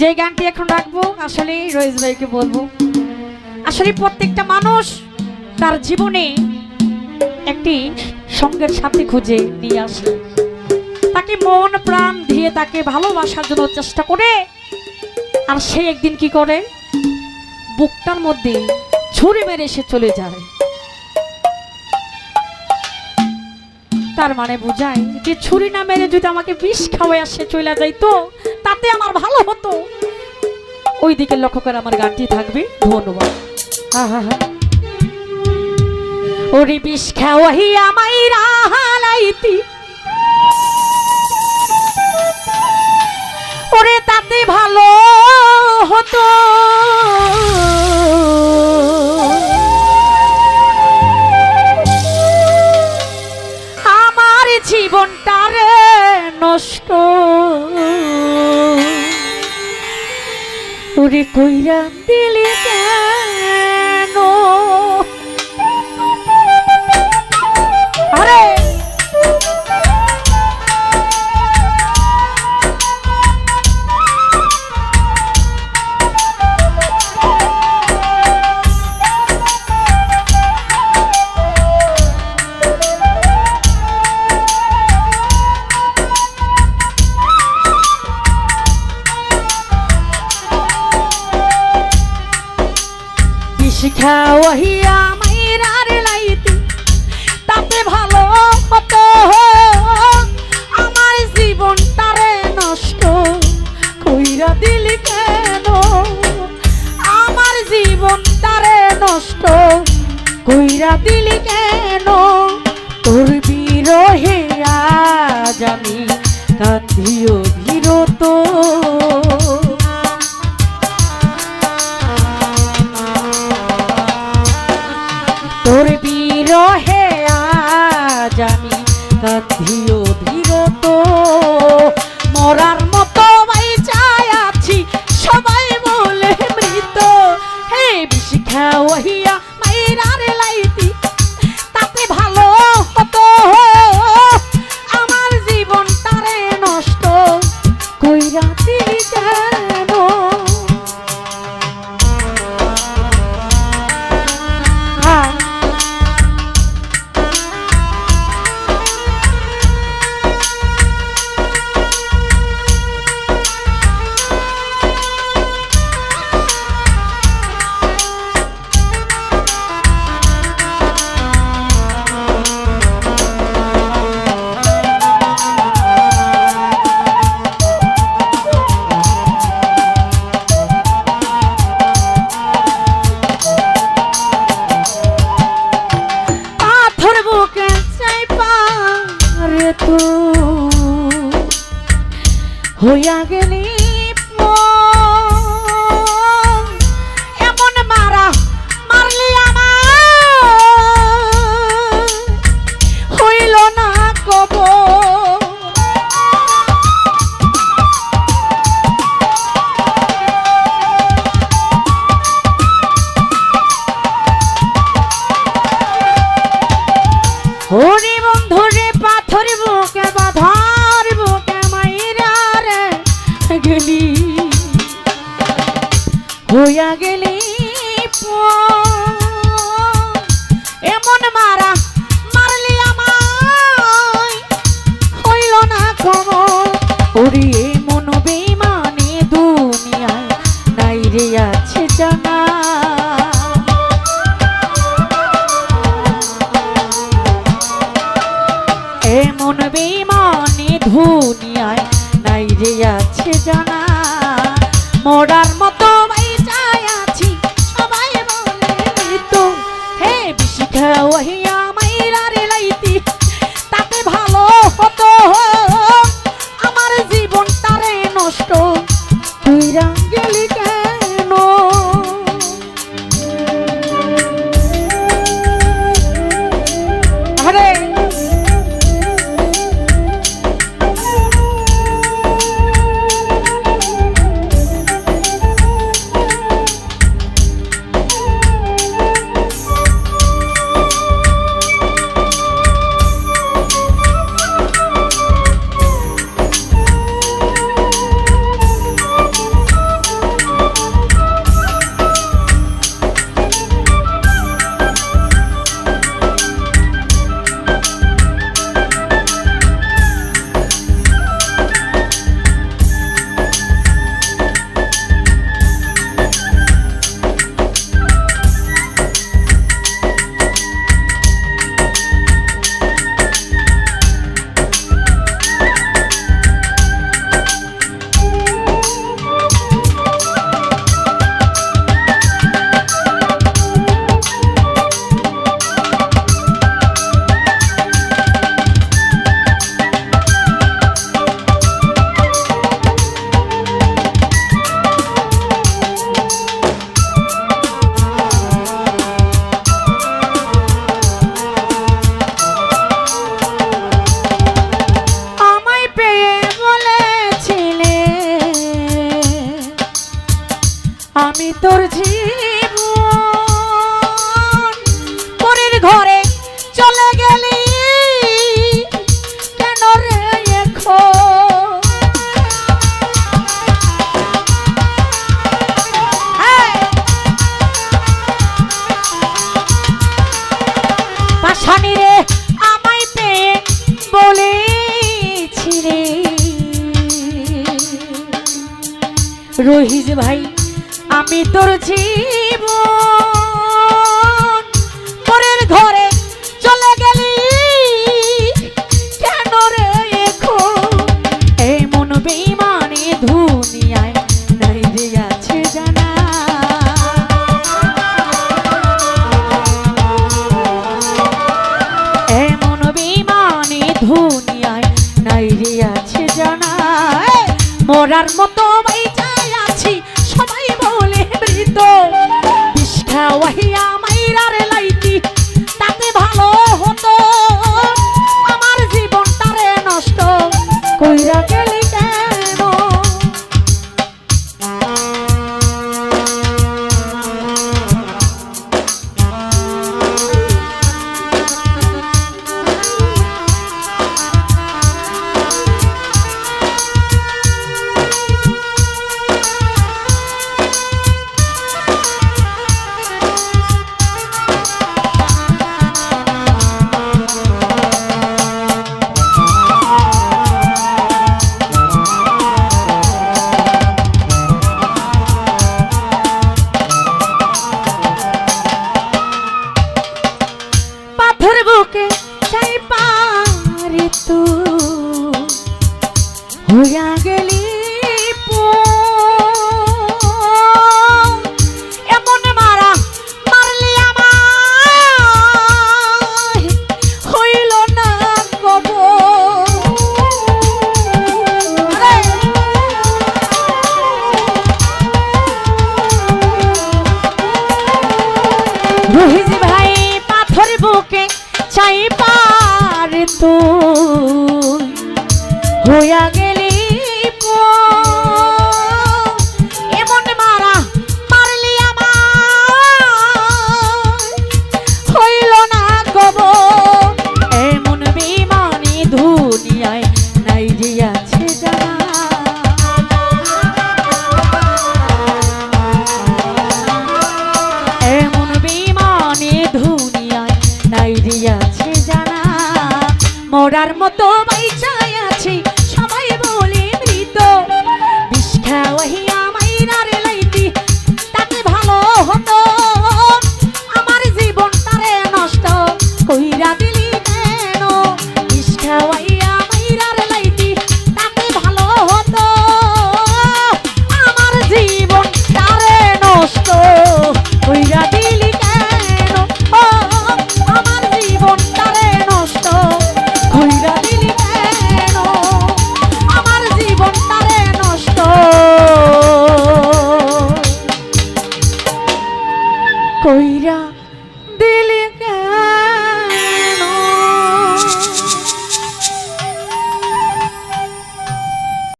যে গানটি এখন রাখব আসলে রয়েজ ভাইকে বলব। আসলে প্রত্যেকটা মানুষ তার জীবনে একটি সঙ্গের সাথে খুঁজে নিয়ে আসে। তাকে মন, প্রাণ দিয়ে তাকে ভালোবাসার জন্য চেষ্টা করে, আর সে একদিন কি করে? বুকটার মধ্যে ছুরি মেরে সে চলে যায়। তার মানে বোঝায় যে ছুরি না মেরে যদি আমাকে বিষ খাওয়াই আসে চলে যাইতো, তাতে আমার ভালো হতো। ওই দিকে লক্ষ্য করে আমার গানটি থাকবে, ধন্যবাদ। ওরে বিষ খাওয়াই আমায় রাহালাইতি ওরে তাতে ভালো হতো। জীবনটারে নষ্ট। ওরে কইরা দিলি বিষ খাওয়াইয়া মাইরার লাইতি তাতে ভালো হতো আমার জীবনটারে নষ্ট কইরা দিলি কেন? আমার জীবনটারে নষ্ট কইরা দিলি কেন? তোর melhor হরি বন্ধুরে পাথর বুকে বাধার বুকে মাইরা রে গেলি হইয়া গেলি। এমন মারা মারলি আমায়, হইল না খবর ওরে মরার জানিস ভাই, আমি তোর জীব পরের ঘরে চলে গেলি। কেন রে এই ধুনিয়ায় এই মন ধুনিয়ায় নাই মতো ভাই Victor. মরার মতো বাইচাই আছি। সবাই বলে মৃত। মাইনারে তাতে ভালো হতো। আমার জীবনটারে নষ্ট কইরা